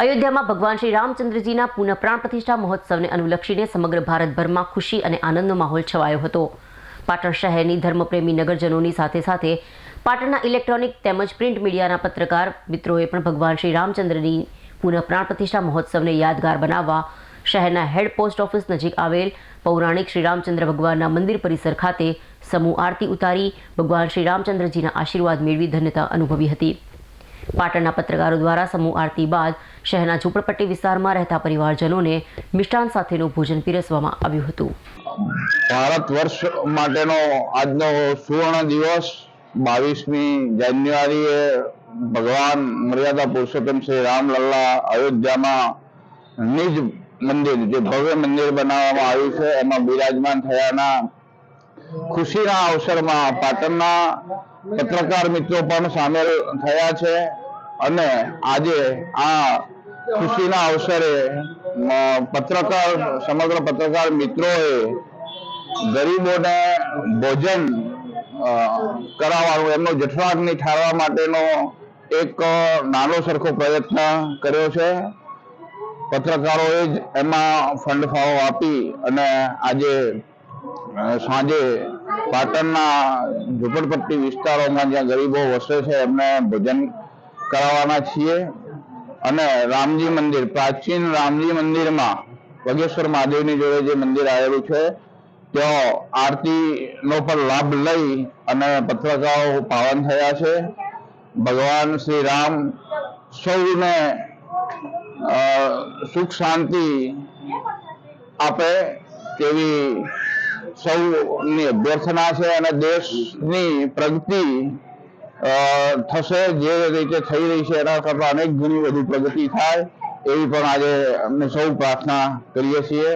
અયોધ્યામાં ભગવાન શ્રી રામચંદ્રજીના પુનઃ પ્રાણ પ્રતિષ્ઠા મહોત્સવને અનુલક્ષીને સમગ્ર ભારતભરમાં ખુશી અને આનંદનો માહોલ છવાયો હતો. પાટણ શહેરની ધર્મપ્રેમી નગરજનોની સાથે સાથે પાટણના ઇલેક્ટ્રોનિક તેમજ પ્રિન્ટ મીડિયાના પત્રકાર મિત્રોએ પણ ભગવાન શ્રી રામચંદ્રની પુનઃ પ્રાણ પ્રતિષ્ઠા મહોત્સવને યાદગાર બનાવવા શહેરના હેડ પોસ્ટ ઓફિસ નજીક આવેલ પૌરાણિક શ્રી રામચંદ્ર ભગવાનના મંદિર પરિસર ખાતે સમૂહ આરતી ઉતારી ભગવાન શ્રી રામચંદ્રજીના આશીર્વાદ મેળવી ધન્યતા અનુભવી હતી. પાટણના પત્રકારો દ્વારા સમૂહ આરતી બાદ શહેરના ઝૂંપડપટ્ટી વિસ્તારમાં રહેતા પરિવારજનોને મિષ્ટાન સાથેનું ભોજન પીરસવામાં આવ્યું હતું. ભારત વર્ષ માટેનો આજનો સુવર્ણ દિવસ બાવીસમી જાન્યુઆરીએ ભગવાન મર્યાદા પુરુષોત્તમ શ્રી રામલલ્લા અયોધ્યામાં નિજ મંદિર, જે ભવ્ય મંદિર બનાવવામાં આવ્યું છે, એમાં બિરાજમાન થયાના ખુશીના અવસરમાં પાટણના પત્રકાર મિત્રો પણ સામેલ થયા છે અને આજે આ ખુશીના અવસરે પત્રકાર, સમગ્ર પત્રકાર મિત્રોએ ગરીબોને ભોજન કરાવવાનું, એમનો જઠરાગ્નિ ઠારવા માટેનો એક નાનો સરખો પ્રયત્ન કર્યો છે. પત્રકારોએ જ એમાં ફંડ ફાળો આપી અને આજે સાંજે પાટણના ઝુંપડપટ્ટી વિસ્તારોમાં જ્યાં ગરીબો વસે છે, એમને ભોજન કરાવવાના છીએ. અને રામજી મંદિર, પ્રાચીન રામજી મંદિરમાં વગેશ્વર મહાદેવની જોડે જે મંદિર આવેલું છે, ત્યાં આરતીનો પણ લાભ લઈ અને પત્રકારો પાવન થયા છે. ભગવાન શ્રી રામ સૌને સુખ શાંતિ આપે તેવી સૌની અભ્યર્થના છે અને દેશની પ્રગતિ થશે જે રીતે થઈ રહી છે એના કરતાં અનેક ગુણી વધુ પ્રગતિ થાય એવી પણ આજે અમે સૌ પ્રાર્થના કરીએ છીએ.